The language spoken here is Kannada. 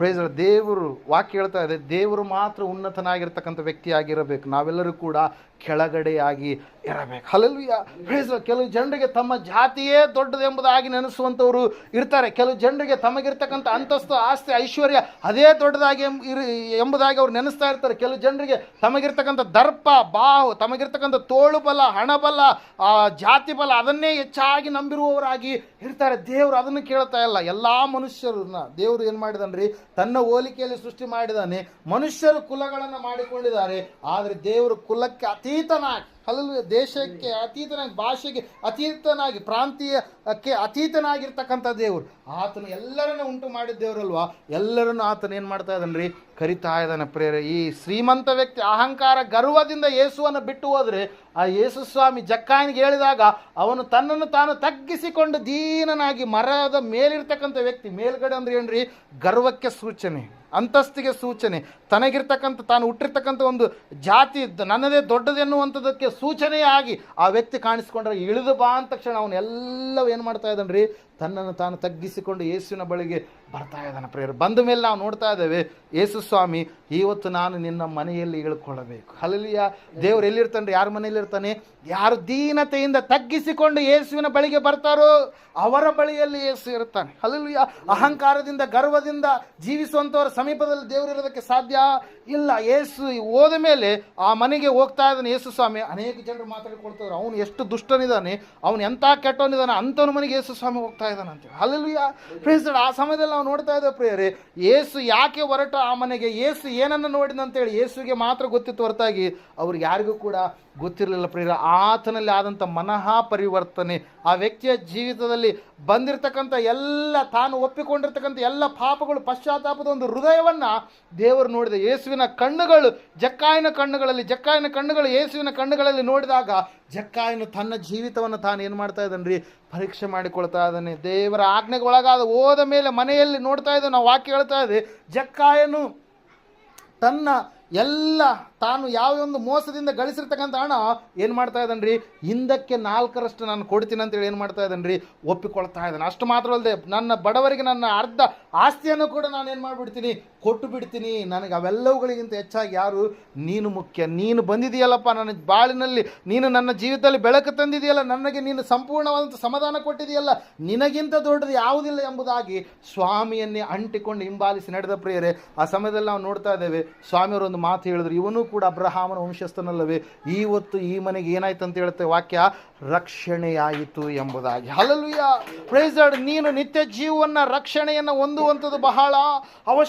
ಪ್ರೈಸ್ ದೇವರು ವಾಕ್ಯ ಹೇಳ್ತಾ ಇದೆ. ದೇವರು ಮಾತ್ರ ಉನ್ನತನಾಗಿರ್ತಕ್ಕಂಥ ವ್ಯಕ್ತಿಯಾಗಿರಬೇಕು. ನಾವೆಲ್ಲರೂ ಕೂಡ ಕೆಳಗಡೆಯಾಗಿ ಇರಬೇಕು. ಹಲಲ್ವಿಯ ಪ್ರೈಸ್ ಕೆಲವು ಜನರಿಗೆ ತಮ್ಮ ಜಾತಿಯೇ ದೊಡ್ಡದೆಂಬುದಾಗಿ ನೆನೆಸುವಂಥವರು ಇರ್ತಾರೆ. ಕೆಲವು ಜನರಿಗೆ ತಮಗಿರ್ತಕ್ಕಂಥ ಅಂತಸ್ತು ಆಸ್ತಿ ಐಶ್ವರ್ಯ ಅದೇ ದೊಡ್ಡದಾಗಿ ಎಂಬುದಾಗಿ ಅವ್ರು ನೆನೆಸ್ತಾ ಇರ್ತಾರೆ. ಕೆಲವು ಜನರಿಗೆ ತಮಗಿರ್ತಕ್ಕಂಥ ದರ್ಪ ಬಾಹು ತಮಗಿರ್ತಕ್ಕಂಥ ತೋಳು ಬಲ ಹಣ ಬಲ ಆ, ಜಾತಿ ಬಲ ಅದನ್ನೇ ಹೆಚ್ಚಾಗಿ ನಂಬಿರುವವರಾಗಿ ಇರ್ತಾರೆ. ದೇವರು ಅದನ್ನು ಕೇಳ್ತಾ ಇಲ್ಲ. ಎಲ್ಲ ಮನುಷ್ಯರನ್ನ ದೇವರು ಏನು ಮಾಡಿದಾನ್ರಿ? ತನ್ನ ಹೋಲಿಕೆಯಲ್ಲಿ ಸೃಷ್ಟಿ ಮಾಡಿದ್ದಾನೆ. ಮನುಷ್ಯರು ಕುಲಗಳನ್ನು ಮಾಡಿಕೊಂಡಿದ್ದಾರೆ. ಆದರೆ ದೇವರು ಕುಲಕ್ಕೆ ಅತೀತನಾಗಿ ಅಲ್ಲೂ ದೇಶಕ್ಕೆ ಅತೀತನಾಗಿ, ಭಾಷೆಗೆ ಅತೀತನಾಗಿ, ಪ್ರಾಂತೀಯಕ್ಕೆ ಅತೀತನಾಗಿರ್ತಕ್ಕಂಥ ದೇವರು. ಆತನು ಎಲ್ಲರನ್ನು ಉಂಟು ಮಾಡಿದ ದೇವರಲ್ವಾ? ಎಲ್ಲರನ್ನು ಆತನು ಏನು ಮಾಡ್ತಾ ರೀ ಕರಿತಾ ಇದ್ದಾನೆ ಪ್ರೇರ. ಈ ಶ್ರೀಮಂತ ವ್ಯಕ್ತಿ ಅಹಂಕಾರ, ಗರ್ವದಿಂದ ಯೇಸುವನ್ನು ಬಿಟ್ಟು ಹೋದರೆ, ಆ ಯೇಸು ಸ್ವಾಮಿ ಜಕ್ಕಾಯನಿಗೆ ಹೇಳಿದಾಗ, ಅವನು ತನ್ನನ್ನು ತಾನು ತಗ್ಗಿಸಿಕೊಂಡು ದೀನನಾಗಿ ಮರದ ಮೇಲಿರ್ತಕ್ಕಂಥ ವ್ಯಕ್ತಿ. ಮೇಲ್ಗಡೆ ಅಂದ್ರೆ ಏನ್ರಿ? ಗರ್ವಕ್ಕೆ ಸೂಚನೆ. ಅಂತಸ್ತಿಗೆ ಸೂಚನೆ. ತನಗಿರ್ತಕ್ಕಂಥ, ತಾನು ಹುಟ್ಟಿರ್ತಕ್ಕಂಥ ಒಂದು ಜಾತಿ ನನ್ನದೇ ದೊಡ್ಡದೆನ್ನುವಂಥದ್ದಕ್ಕೆ ಸೂಚನೆಯಾಗಿ ಆ ವ್ಯಕ್ತಿ ಕಾಣಿಸ್ಕೊಂಡ್ರೆ ಇಳಿದು ಬಾ ಅಂದ ತಕ್ಷಣ ಅವನು ಎಲ್ಲವೂ ಏನು ಮಾಡ್ತಾ ಇದ್ದಾನೆ ರೀ? ತನ್ನನ್ನು ತಾನು ತಗ್ಗಿಸಿಕೊಂಡು ಯೇಸುವಿನ ಬಳಿಗೆ ಬರ್ತಾ ಇದ್ದಾನೆ. ಪ್ರೇಯರ್, ಬಂದ ಮೇಲೆ ನಾವು ನೋಡ್ತಾ ಇದ್ದೇವೆ, ಯೇಸು ಸ್ವಾಮಿ ಇವತ್ತು ನಾನು ನಿನ್ನ ಮನೆಯಲ್ಲಿ ಇಳ್ಕೊಳ್ಳಬೇಕು. ಅಲ್ಲಿಯ ದೇವ್ರು ಎಲ್ಲಿರ್ತಾನೆ, ಯಾರ ಮನೆಯಲ್ಲಿ ಇರ್ತಾನೆ ಯಾರು ದೀನತೆಯಿಂದ ತಗ್ಗಿಸಿಕೊಂಡು ಯೇಸುವಿನ ಬಳಿಗೆ ಬರ್ತಾರೋ, ಅವರ ಬಳಿಯಲ್ಲಿ ಯೇಸು ಇರ್ತಾನೆ ಅಲ್ಲಿಯ ಅಹಂಕಾರದಿಂದ, ಗರ್ವದಿಂದ ಜೀವಿಸುವಂಥವರ ಸಮೀಪದಲ್ಲಿ ದೇವರು ಇರೋದಕ್ಕೆ ಸಾಧ್ಯ ಇಲ್ಲ. ಯೇಸು ಹೋದ ಮೇಲೆ ಆ ಮನೆಗೆ ಹೋಗ್ತಾ ಇದ್ದಾನೆ ಯೇಸು ಸ್ವಾಮಿ ಅನೇಕ ಜನರು ಮಾತಾಡಿಕೊಳ್ತಾರೆ ಅವನು ಎಷ್ಟು ದುಷ್ಟನಿದ್ದಾನೆ, ಅವನು ಎಂಥ ಕೆಟ್ಟವನಿದ್ದಾನೆ, ಅಂಥವನ ಮನೆಗೆ ಯೇಸು ಸ್ವಾಮಿ ಹೋಗ್ತಾ ಇದ್ದಾನೆ ಅಂತೇಳಿ ಅಲ್ಲಿ ಫ್ರೆಂಡ್ಸ್ ಆ ಸಮಯದಲ್ಲಿ ನಾವು ನೋಡ್ತಾ ಇದ್ದೇವೆ ಪ್ರಿಯರೇ, ಯೇಸು ಯಾಕೆ ಹೊರಟ ಆ ಮನೆಗೆ, ಯೇಸು ಏನನ್ನು ನೋಡಿದ ಅಂತೇಳಿ ಯೇಸುಗೆ ಮಾತ್ರ ಗೊತ್ತಿತ್ತು ಹೊರತಾಗಿ ಅವ್ರಿಗೆ ಯಾರಿಗೂ ಕೂಡ ಗೊತ್ತಿರಲಿಲ್ಲ ಪ್ರಿಯರ, ಆತನಲ್ಲಿ ಆದಂಥ ಮನಃ ಪರಿವರ್ತನೆ ಆ ವ್ಯಕ್ತಿಯ ಜೀವಿತದಲ್ಲಿ ಬಂದಿರತಕ್ಕಂಥ ಎಲ್ಲ, ತಾನು ಒಪ್ಪಿಕೊಂಡಿರ್ತಕ್ಕಂಥ ಎಲ್ಲ ಪಾಪಗಳು ಪಶ್ಚಾತ್ತಾಪದ ಒಂದು ಹೃದಯವನ್ನು ದೇವರು ನೋಡಿದ. ಯೇಸುವಿನ ಕಣ್ಣುಗಳು, ಜಕ್ಕಾಯಿನ ಕಣ್ಣುಗಳಲ್ಲಿ, ಜಕ್ಕಾಯಿನ ಕಣ್ಣುಗಳು ಯೇಸುವಿನ ಕಣ್ಣುಗಳಲ್ಲಿ ನೋಡಿದಾಗ ಜಕ್ಕಾಯನು ತನ್ನ ಜೀವಿತವನ್ನು ತಾನು ಏನು ಮಾಡ್ತಾ ಇದ್ದಾನೆ ರೀ ಪರೀಕ್ಷೆ ಮಾಡಿಕೊಳ್ತಾ ಇದ್ದಾನೆ. ದೇವರ ಆಜ್ಞೆಗೆ ಒಳಗಾದ ಹೋದ ಮೇಲೆ ಮನೆಯಲ್ಲಿ ನೋಡ್ತಾ ಇದ್ದೇವೆ, ನಾವು ವಾಕ್ಯ ಹೇಳ್ತಾ ಇದೆ ಜಕ್ಕಾಯನು ತನ್ನ ಎಲ್ಲ ತಾನು ಯಾವ ಒಂದು ಮೋಸದಿಂದ ಗಳಿಸಿರ್ತಕ್ಕಂಥ ಹಣ ಏನು ಮಾಡ್ತಾ ರೀ ಹಿಂದಕ್ಕೆ ನಾಲ್ಕರಷ್ಟು ನಾನು ಕೊಡ್ತೀನಿ ಅಂತೇಳಿ ಏನು ಮಾಡ್ತಾ ರೀ ಒಪ್ಪಿಕೊಳ್ತಾ ಇದ್ದಾನೆ. ಅಷ್ಟು ಮಾತ್ರ ಅಲ್ಲದೆ ನನ್ನ ಬಡವರಿಗೆ ನನ್ನ ಅರ್ಧ ಆಸ್ತಿಯನ್ನು ಕೂಡ ನಾನು ಏನು ಮಾಡಿಬಿಡ್ತೀನಿ? ಕೊಟ್ಟು ಬಿಡ್ತೀನಿ. ನನಗೆ ಅವೆಲ್ಲವುಗಳಿಗಿಂತ ಹೆಚ್ಚಾಗಿ ಯಾರು? ನೀನು ಮುಖ್ಯ. ನೀನು ಬಂದಿದೆಯಲ್ಲಪ್ಪ. ನನ್ನ ಬಾಳಿನಲ್ಲಿ ನೀನು ನನ್ನ ಜೀವಿತದಲ್ಲಿ ಬೆಳಕು ತಂದಿದೆಯಲ್ಲ. ನನಗೆ ನೀನು ಸಂಪೂರ್ಣವಾದಂಥ ಸಮಾಧಾನ ಕೊಟ್ಟಿದೆಯಲ್ಲ. ನಿನಗಿಂತ ದೊಡ್ಡದು ಯಾವುದಿಲ್ಲ ಎಂಬುದಾಗಿ ಸ್ವಾಮಿಯನ್ನೇ ಅಂಟಿಕೊಂಡು ಹಿಂಬಾಲಿಸಿ ನಡೆದ ಪ್ರಿಯರೇ, ಆ ಸಮಯದಲ್ಲಿ ನಾವು ನೋಡ್ತಾ ಇದ್ದೇವೆ, ಸ್ವಾಮಿಯವರು ಒಂದು ಮಾತು ಹೇಳಿದ್ರು. ಇವನು ಕೂಡ ಅಬ್ರಹಾಮನ ವಂಶಸ್ಥನಲ್ಲವೇ? ಇವತ್ತು ಈ ಮನೆಗೆ ಏನಾಯ್ತು ಅಂತ ಹೇಳುತ್ತೆ ವಾಕ್ಯ? ರಕ್ಷಣೆಯಾಯಿತು ಎಂಬುದಾಗಿ. ಹಲಲುಯ್ಯ ಪ್ರೈಸಡ್ ನೀನು ನಿತ್ಯ ಜೀವನ ರಕ್ಷಣೆಯನ್ನು ಹೊಂದುವಂಥದ್ದು ಬಹಳ ಅವಶ್ಯ